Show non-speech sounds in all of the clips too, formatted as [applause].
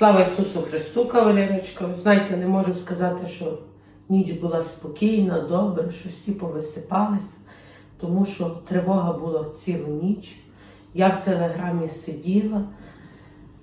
Слава Ісусу Христу, кавалерочка. Знаєте, не можу сказати, що ніч була спокійна, добре, що всі повисипалися, тому що тривога була цілу ніч. Я в телеграмі сиділа,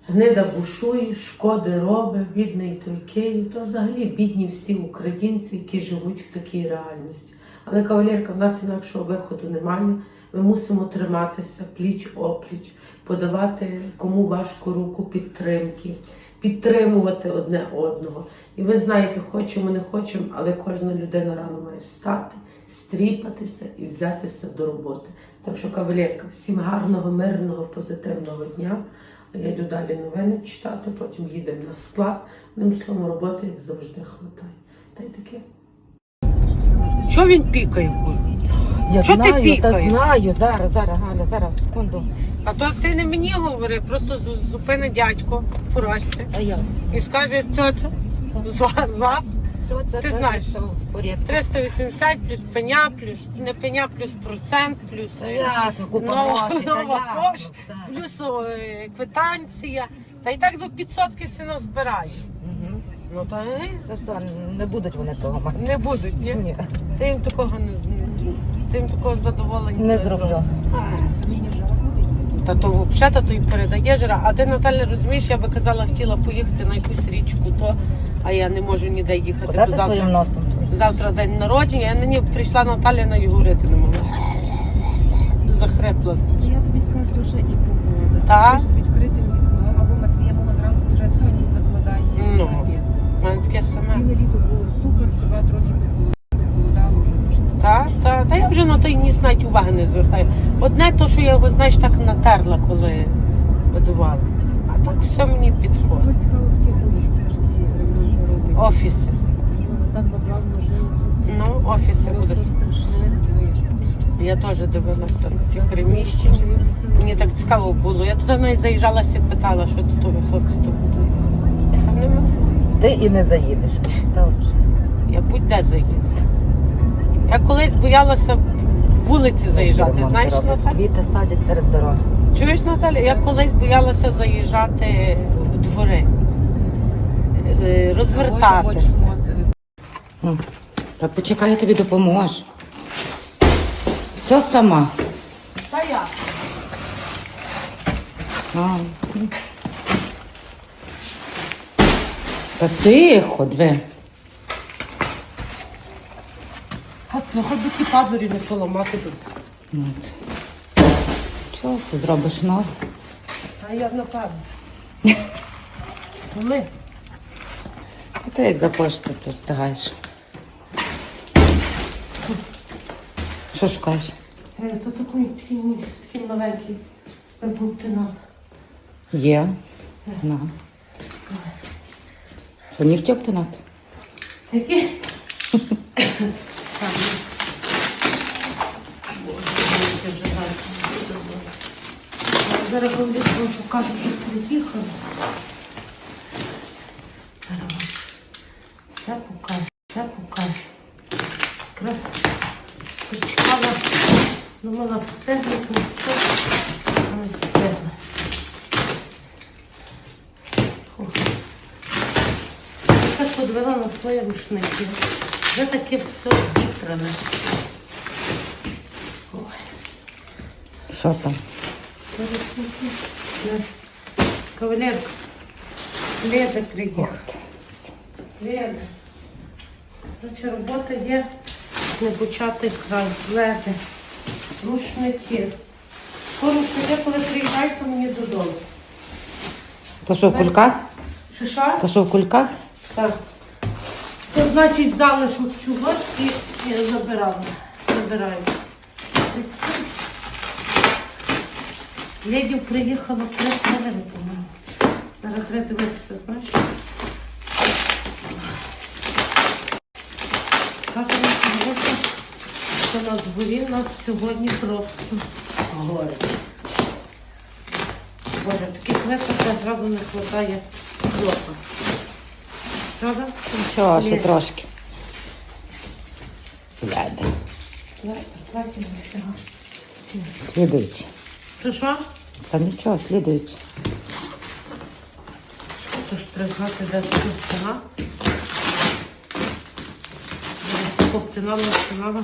гнида бушує, шкоди робить, бідний той Київ. То взагалі бідні всі українці, які живуть в такій реальності. Але кавалерка, в нас інакшого виходу немає. Ми мусимо триматися пліч опліч, подавати кому важку руку підтримки, підтримувати одне одного. І ви знаєте, хочемо, не хочемо, але кожна людина рано має встати, стріпатися і взятися до роботи. Так що, кавалерка, всім гарного, мирного, позитивного дня. А я йду далі новини читати, потім їдемо на склад. Одним словом, роботи, як завжди, хватає. Та й таке. Що він пікає. Я Що ти знаю, пікаєш? та знаю. Зараз, зараз, Галя, зараз, секунду. А то ти не мені говори, просто з- зупини дядько в фуражці А ясно. і скаже, що це з вас, з вас Все, це Ти знаєш. що в порядку. 380 плюс пеня, плюс не пеня, плюс процент, плюс Та е, ясно, купа нова, грошей, та нова ясно, пошта, все. плюс е, квитанція. Та й так до 500 си назбирає. Мгм. Ну та е, Це все, не будуть вони того мати. не будуть, ні? Ні, Ти їм такого не ти їм такого задоволення не зроблю. Та то взагалі та то й передає жира. А ти, Наталя, розумієш, я би казала, хотіла поїхати на якусь річку, то, а я не можу ніде їхати. Бо своїм завтра, носом? завтра день народження, я на ній прийшла Наталя на і говорити не могла. Захрепла. Я тобі скажу, що і погода. Так? Ти ж з відкритим вікном, або Матвія мого зранку вже сонність закладає. Ну. У мене таке саме. Ціле літо було супер, хіба трохи вже. Та, та, та я вже на той ніс навіть уваги не звертаю. Одне то, що я його, знаєш, так натерла, коли видувала. А так все мені підходить. Ремонт. Офіси. Ну, офіси будуть. Я теж дивилася на ті приміщення. Мені так цікаво було. Я туди навіть заїжджалася і питала, що тут хлопці то будують. Там нема. Ти і не заїдеш. Вже. Я будь-де заїду. Я колись боялася вулиці заїжджати. Знаєш. Наталя? Квіти садять серед дороги. Чуєш, Наталя? Я колись боялася заїжджати в двори, е, розвертатися. М. Так почекай, я тобі допоможу. Все сама. Та я. А. Та тихо, диви. Ну, хоч би ті падурі не поламати тут. От. Чого це зробиш нове? А я напевно. [laughs] Коли? А ти як започти, то встигаєш. Що шукаєш? Е, То такий, такий, такий маленький бутинат. Є. На. Що, не втік [laughs] ти над? Які? Зараз вам вам покажу, що приїхали. Зараз вам все покажу, все покажу. Якраз почекала, думала встигнути, не встигла, а не встигла. Фух. Я на свої рушники. Вже таке все зітране. Ой, Що там? рушники. Не. Кавалерка. Леда приїхала. Леда. Короче, робота є. Не почати край. Леди. Рушники. Скоро рушники, коли приїжджаєте мені додому. То що в кульках? Що що? То що в кульках? Так. То значить залишок чогось і я забирала. Забираю. Ледів приїхало три хвилини, по-моєму. Зараз треба дивитися, знаєш. Кажу, що на дворі у нас сьогодні просто горить. Боже, таких випадків зразу не вистачає хлопа. Правда? Нічого, ще трошки. Нафіга. Слідуючи. Що що? Та нічого, слідуючи. То ж треба знати, де тут стіна. Поптинала, стінала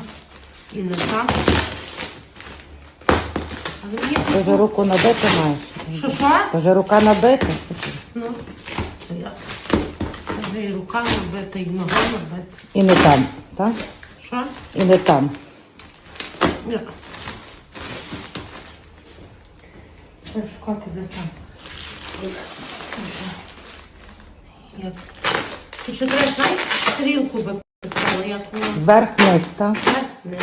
і не так. Вже руку набити маєш. що що? Ти вже рука набита. Ну. Вже і рука набита, і нога набита. І не там, так? Що? І не там. Ні. Треба шукати, де там. Як? Ти ще треба, знаєш, стрілку би писала, як вона. Верх-низ, так? Так? Не.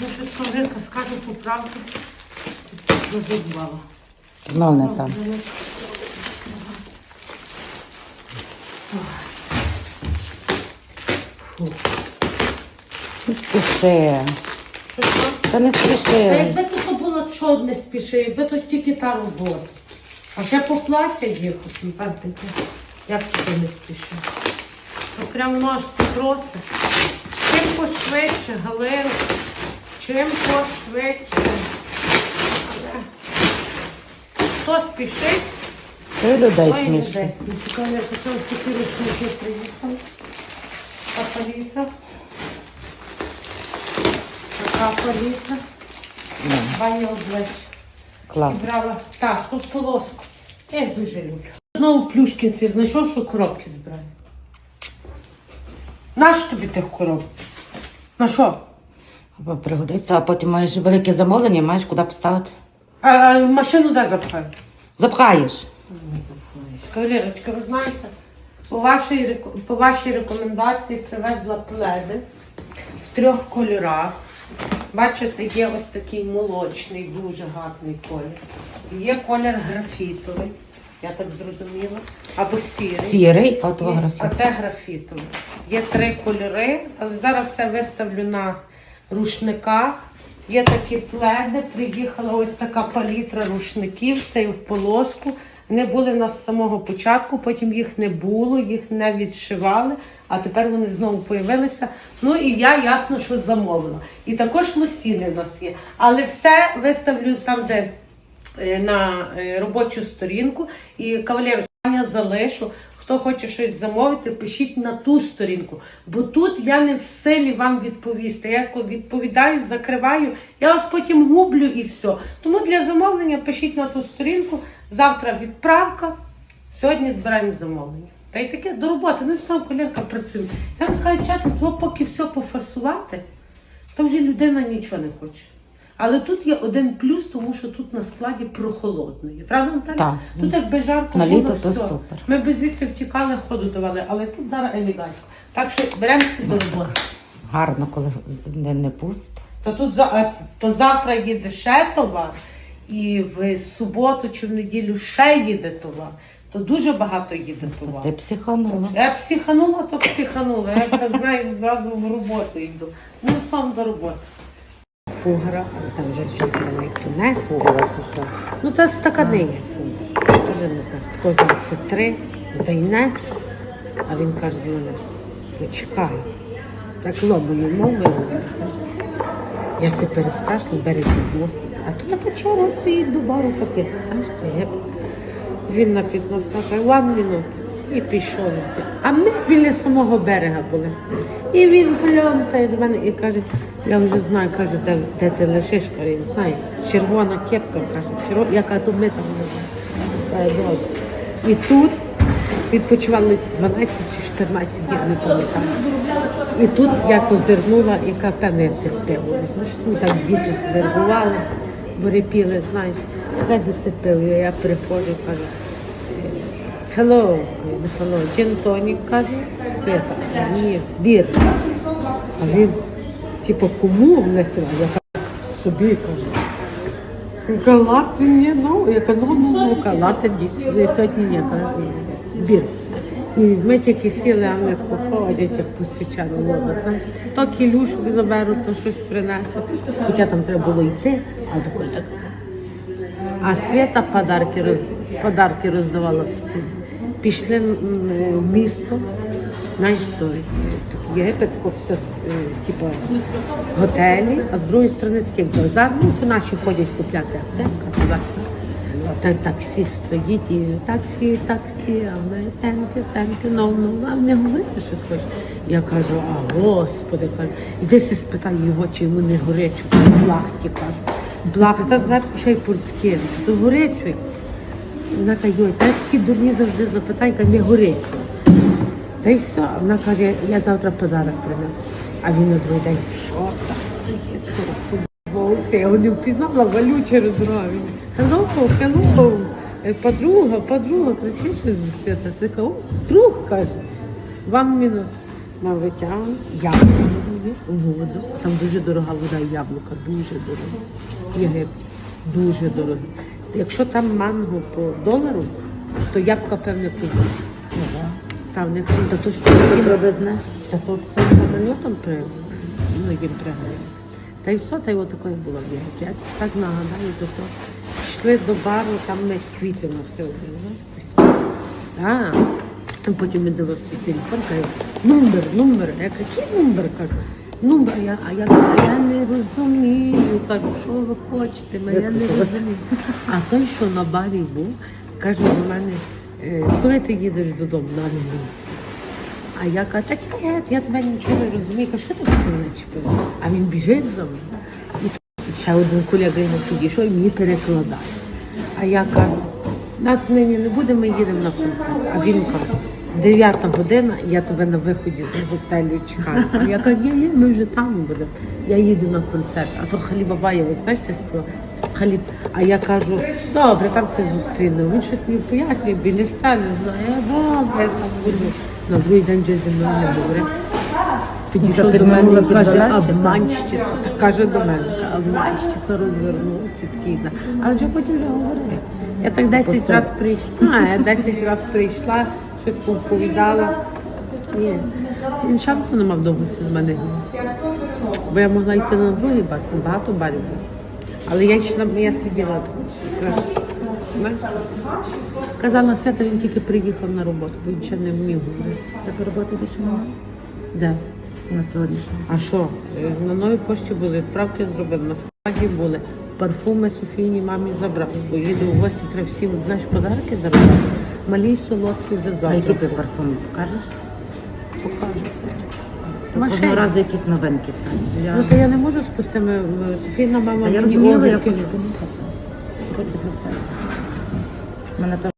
Ну, щось Ковринка скаже по правді. Розібрала. Знов не там. Не спіши. Та не Та якби то було чого не спіши, якби то тільки та робота. А ще по плаття їхати, ну ти. Як ти не спіши? То прям нож просить. Чим пошвидше, Галину, чим пошвидше. Але Хто спішить, Ти людей людей смішить. Коли я почала такі рушники приїхали. Така палітра. Така палітра. Ваня обличчя. Клас. Брала так, тут полоску. Я їх дуже люблю. Знову плюшкінці знайшов, що коробки збираю. Нащо тобі тих коробок? На що? Або Пригодиться, а потім маєш велике замовлення, маєш куди поставити. А, машину де запхаю? Запхаєш. Кавалерочка, ви знаєте, по вашій, реко- по вашій рекомендації привезла пледи в трьох кольорах. Бачите, є ось такий молочний, дуже гарний колір. Є колір графітовий, я так зрозуміла, або сірий. Сірий, І- автограф. А це графітовий. Є три кольори, але зараз все виставлю на рушниках. Є такі пледи, приїхала ось така палітра рушників, це в полоску. Вони були в нас з самого початку, потім їх не було, їх не відшивали, а тепер вони знову появилися. Ну і я ясно, що замовила. І також лосіни в нас є. Але все виставлю там, де е, на е, робочу сторінку. І кавалер я залишу. Хто хоче щось замовити, пишіть на ту сторінку. Бо тут я не в силі вам відповісти. Я відповідаю, закриваю, я вас потім гублю і все. Тому для замовлення пишіть на ту сторінку. Завтра відправка. Сьогодні збираємо замовлення. Та й таке до роботи. Ну, сам колірка працює. Я вам скажу чесно, то поки все пофасувати, то вже людина нічого не хоче. Але тут є один плюс, тому що тут на складі прохолодно. є. Правда, Наталя? Так. Тут якби жарко На було, літо все. тут супер. Ми б звідси втікали, ходу давали, але тут зараз елегантно. Так що беремося до роботи. Гарно, коли не, не пусто. Та тут за- а, то завтра їде ще товар, і в суботу чи в неділю ще їде товар. То дуже багато їде товар. Ти психанула. Я психанула, то психанула. Я так знаєш, зразу в роботу йду. Ну, сам до роботи. Фугара, там вже щось несла. Ну, це стакани є фугара. Теж не знаєш, хто взяв це три, та й нес. А він каже до мене, ну чекай, так лобою мовою. Я себе перестрашно беру піднос. А то така черга стоїть до бару таких. Знаєш, це як він на піднос каже, one minute. І пішов. А ми біля самого берега були. І він пльонтає до мене і каже, я вже знаю, каже, де, де ти лишиш, каже, я знаю. Червона кепка, каже, яка тут ми там знаємо. І тут відпочивали 12 чи 14 днів, не пам'ятаю. І тут я позирнула, яка певна я сипила. Ну, так діти звербували, борепіли, знаєш. Я де сипив, я приходжу, кажу, hello, hello, tonic, каже, Света, ні, бір. А він, типу, кому не сила? Я кажу, собі кажу. Він каже, лати ні, ну, я кажу, ну, ну, ну, дійсно, Ну, сьогодні ні, каже, бір. І ми тільки сіли, а вони тако ходять, як пустячана вода, знаєш. То кілюшку заберу, то щось принесу. Хоча там треба було йти, а тако як. А Свята подарки, подарки роздавала всім. Пішли в місто, Знаєш, Єгипет, тако все, е, типу, готелі, а з другої сторони такий базар, ну, то наші ходять купляти аптека. Та таксі стоїть і таксі, таксі, а в неї тенки, тенки, ну, ну, а не говорити щось хоче. Я кажу, а господи, кажу, іди си спитай його, чи йому не горячо, блахті, кажу. Блахта зверху ще й портське, то горячий. Вона каже, йой, та такі дурні завжди запитай, каже, не горячо. Та й все. Вона каже, я завтра подарок принесу. А він на другий день, що та стоїть, що футболці? Я його не впізнала, валю через ровень. Hello, hello, подруга, подруга, кричиш щось зі свята. Це каже, друг, каже. Вам мінут. На витягну, яблуко, воду. Там дуже дорога вода яблука, дуже дорога. Єгипет, дуже дорога. Якщо там манго по долару, то ябка, певне, по долару. Там не та то що Дробизне. та то все самолітом при ну їм пригадує. Та й все, та й отакої було в Єгипті. Я так нагадаю, то то йшли до бару, там ми квіти на все одно. Так. А потім я дивився свій телефон, каже, номер, номер. Я кажу, який номер? Кажу, номер. А я, а я, а я не розумію. Кажу, що ви хочете? Ну, я не розумію. А той, що на барі був, каже до мене, «Е, коли ти їдеш додому на англійську? А я кажу, та ні, я тебе нічого не розумію. Кажу, що ти за мене чіпив? А він біжить за мною. І тут ще один колега йому підійшов і мені перекладає. А я кажу, нас нині не буде, ми їдемо на концерт. А він каже, дев'ята година, я тебе на виході з готелю чекаю. Я кажу, ні, ні, ми вже там будемо. Я їду на концерт. А то Халіба Баєва, знаєш, ти співав? Халіб. А я кажу, добре, там все зустрінемо. Він щось мені пояснює, біля сцени, знає, я добре, я там буду. На другий день вже зі мною не говорив. Підійшов до мене і каже, обманщиця. Так каже до мене, обманщиця розвернувся такий. Але вже потім вже говорив. Я так 10 разів прийшла, я 10 разів прийшла, щось повідала. Ні, він шансу не мав довго з мене. Бо я могла йти на другий бар, там багато барів було. Але я йшла, я сиділа Казала Свята, він тільки приїхав на роботу, бо він ще не вмів говорити. Так роботи більше немає? Де? На сьогодні. А що? Е, На новій пошті були, відправки зробив, на складі були. Парфуми Софійній мамі забрав, бо їду в гості, треба всім, знаєш, подарки дарувати. Малі солодкий солодкі вже А який завтра ти парфум покажеш? покажу. То Машині. кожного разу якісь новинки. Я... Ну, то я не можу з пустими. е, Софійна мама Та я мені розуміла, я хочу. Хочу для себе. Мене теж